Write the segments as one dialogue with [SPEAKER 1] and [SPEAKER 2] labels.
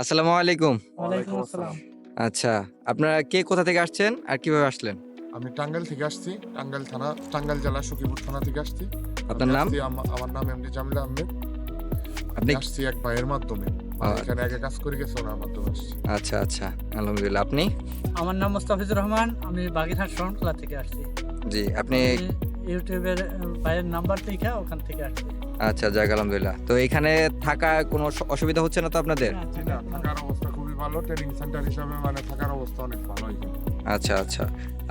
[SPEAKER 1] আসসালামু আলাইকুম।
[SPEAKER 2] ওয়ালাইকুম আসসালাম।
[SPEAKER 1] আচ্ছা আপনারা কে কোথা থেকে আসছেন আর কীভাবে আসলেন?
[SPEAKER 2] আমি টাঙ্গাইল থেকে আসছি টাঙ্গাইল থানা টাঙ্গাইল জেলা সখীপুর থানা থেকে আসছি।
[SPEAKER 1] আপনার নাম?
[SPEAKER 2] আমার নাম এমডি জামিল আহমেদ।
[SPEAKER 1] আপনি
[SPEAKER 2] আসছি এক ভাইয়ের মাধ্যমে। মানে এখানে আগে কাজ করে গেছে ওনার মাধ্যমে
[SPEAKER 1] আচ্ছা আচ্ছা আলহামদুলিল্লাহ। আপনি?
[SPEAKER 3] আমার নাম মোস্তাফিজুর রহমান আমি বাগেরহাট শরণখোলা থেকে আসছি।
[SPEAKER 1] জি আপনি
[SPEAKER 3] ইউটিউবের ভাইয়ের নাম্বার থেকে ওখান থেকে আসছি।
[SPEAKER 1] আচ্ছা যাক আলহামদুলিল্লাহ। তো এখানে থাকা কোনো অসুবিধা হচ্ছে না তো আপনাদের?
[SPEAKER 2] থাকার অবস্থা খুবই ভালো। ট্রেনিং সেন্টার হিসাবে মানে থাকার অবস্থা অনেক ভালো
[SPEAKER 1] আচ্ছা আচ্ছা।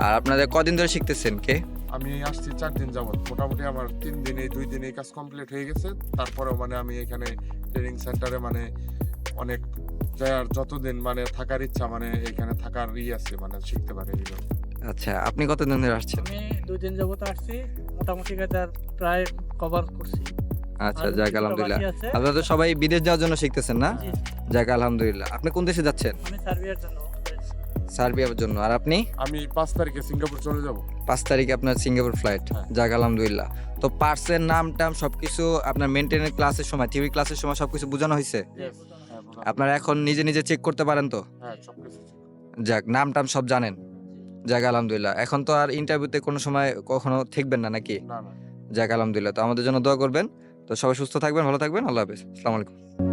[SPEAKER 1] আর আপনাদের কদিন ধরে শিখতেছেন কে?
[SPEAKER 2] আমি আসছি চার দিন যাবত মোটামুটি আমার তিন দিনে দুই দিনে কাজ কমপ্লিট হয়ে গেছে। তারপরেও মানে আমি এখানে ট্রেনিং সেন্টারে মানে অনেক যার যতদিন মানে থাকার ইচ্ছা মানে এখানে থাকার ই আছে মানে শিখতে পারে
[SPEAKER 1] আচ্ছা আপনি কতদিন ধরে আসছেন?
[SPEAKER 3] আমি দুই দিন যাবত আসছি মোটামুটি কাজার প্রায় কভার করছি।
[SPEAKER 1] আচ্ছা যাক আলহামদুলিল্লাহ। আপনারা তো সবাই বিদেশ যাওয়ার জন্য শিখতেছেন না? যাক আলহামদুলিল্লাহ। আপনি কোন দেশে যাচ্ছেন?
[SPEAKER 3] আমি সার্বিয়ার জন্য
[SPEAKER 1] সার্বিয়ার জন্য। আর আপনি?
[SPEAKER 2] আমি পাঁচ তারিখে সিঙ্গাপুর চলে যাব।
[SPEAKER 1] পাঁচ তারিখে আপনার সিঙ্গাপুর ফ্লাইট
[SPEAKER 2] হ্যাঁ।
[SPEAKER 1] যাক আলহামদুলিল্লাহ। তো পার্সের নাম টাম সবকিছু আপনার মেনটেনের ক্লাসের সময় থিওরি ক্লাসের সময় সবকিছু বোঝানো হয়েছে?
[SPEAKER 2] হ্যাঁ
[SPEAKER 1] আপনারা এখন নিজে নিজে চেক করতে পারেন তো?
[SPEAKER 2] হ্যাঁ সবকিছু
[SPEAKER 1] যাক নাম টাম সব জানেন। যাক আলহামদুলিল্লাহ। এখন তো আর ইন্টারভিউতে কোনো সময় কখনো ঠিকবেন না নাকি? যাক আলহামদুলিল্লাহ। তো আমাদের জন্য দোয়া করবেন। তো সবাই সুস্থ থাকবেন ভালো থাকবেন। আল্লাহ হাফিজ। আসসালামু আলাইকুম।